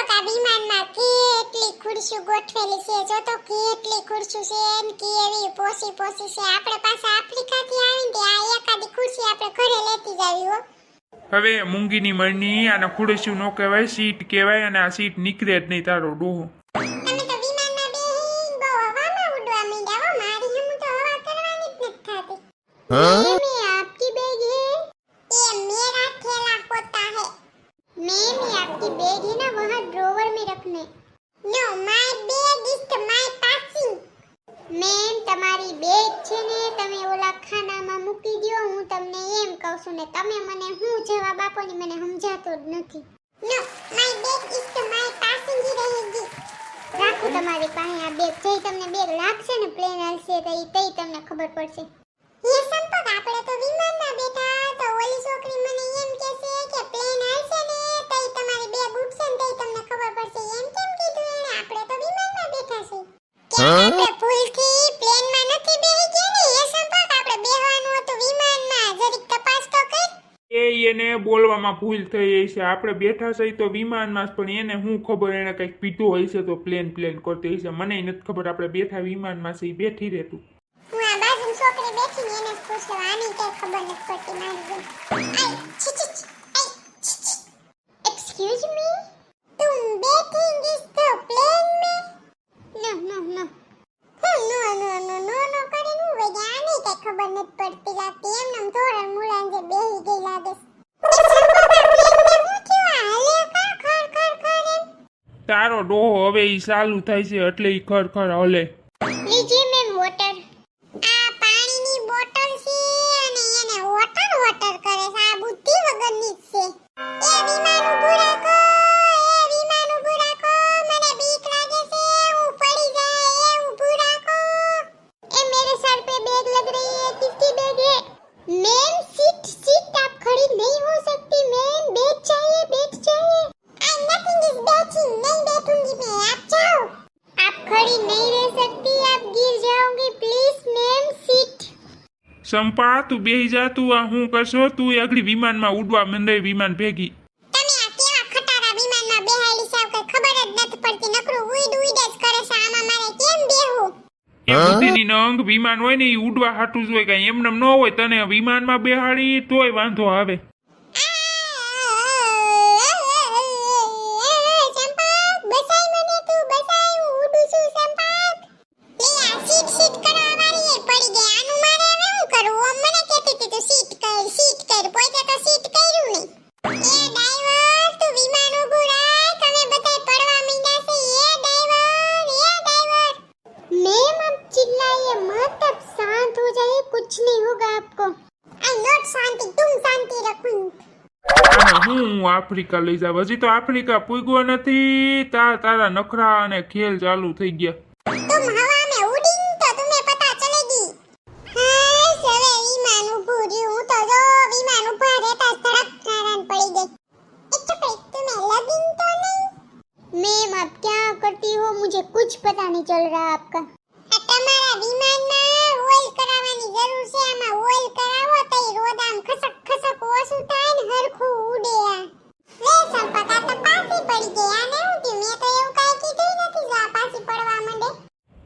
સંપર્ક વિમાનમાં કેટલી ખુરશીઓ ગોઠવેલી છે. જો તો કેટલી ખુરશીઓ છે ને કેવી પોસી પોસી છે. આપણે પાસે આફ્રિકાથી આવીને તે આ એકાદી ખુરશી આપણે ઘરે લેતી જાવી હો. હવે મૂંગીની મરણી અને ખુરશી નો કહેવાય સીટ કહેવાય અને આ સીટ નીકળે જ નહીં તારો ડોહો. તમે તો વિમાનમાં બેહીને બહુ હવામાં ઉડવા માંડ્યા હો. મારી હમું તો હવા કરવાની જ નથી થાતી. No my bag is my passing ma'am તમારી બેગ છે ને, તમે ઓલા ખાનામાં મૂકી દો હું તમને એમ કહું છું ને, તમે મને હું જવાબ આપો ને, મને સમજાતો જ નથી. No my bag is the my passing હી રહેગી રાખો તમારી પાસે આ બેગ જઈ તમને બેગ લાગશે ને પ્લેન આવશે તો એ તઈ તમને ખબર પડશે. એ સંપક આપણે તો વિમાનમાં બેઠા તો ઓલી છોકરી એને બોલવામાં ભૂલ થઈ છે આપણે બેઠા છે તો વિમાનમાં પણ એને હું ખબર એને કંઈક પીધું હોય છે તો પ્લેન પ્લેન કરતી હશે. મને નથી ખબર આપણે બેઠા વિમાનમાં છે બેઠી રહેતું. હું આ ખબર નથી પડતી લાગતી. એમ નમ થોડા મૂળા જે બેહી ગઈ લાગે તારો ડોહો હવે ઈ ચાલુ થાય છે એટલે ઈ ખર ખર હલે. સંપા તું બેહી જા તું આ હું કરશો? તું એ આગળ વિમાનમાં ઉડવા મંડે વિમાન ભેગી. તમે આ કેવા ખટારા વિમાનમાં બેહાયેલી છે કઈ ખબર જ નથી પડતી. નકરું ઉઈડ ઉઈડ જ કરે છે આમાં મારે કેમ બેહવું? એ બુદ્ધિની નંગ વિમાન હોય ને એ ઉડવા હાટું જ હોય કઈ એમને ન હોય તને વિમાનમાં બેહાડી તોય વાંધો આવે. नहीं होगा आपको आई नॉट शांति तुम शांति रखो અને હું આફ્રિકા લઈ જાવ હજી તો આફ્રિકા પૂગ્યો નથી તાર તારા નખરા અને ખેલ ચાલુ થઈ ગયા तुम हवा में उड़ी तो तुम्हें पता चलेगी हाय सवे विमान ऊभું રહ્યું હું તો જો વિમાન ઊભા રહેતા જ ધડક કારન પડી ગઈ एक चुप तुम्हें लगिन तो नहीं मैम आप क्या करती हो मुझे कुछ पता नहीं चल रहा आपका આમાં ઓઇલ કરાવો તો ઈ રોદામ ખસક ખસક ઓછું થાય ને હરખું ઉડે આ. લે સંપકા તો પાસી પડી ગઈ. આને હું કે મેં તો એવું કાઈ કીધું નથી જો આ પાછી પડવા માંડે.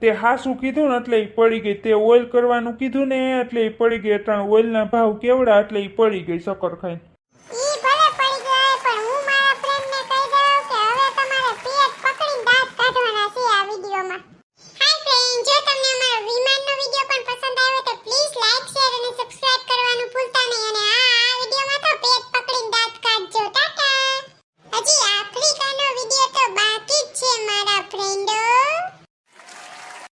તે હાસું કીધું ને એટલે ઈ પડી ગઈ. તે ઓઇલ કરવાનું કીધું ને એટલે ઈ પડી ગઈ. ત્રણ ઓઇલના ભાવ કેવડા એટલે ઈ પડી ગઈ શક્કર ખાઈને.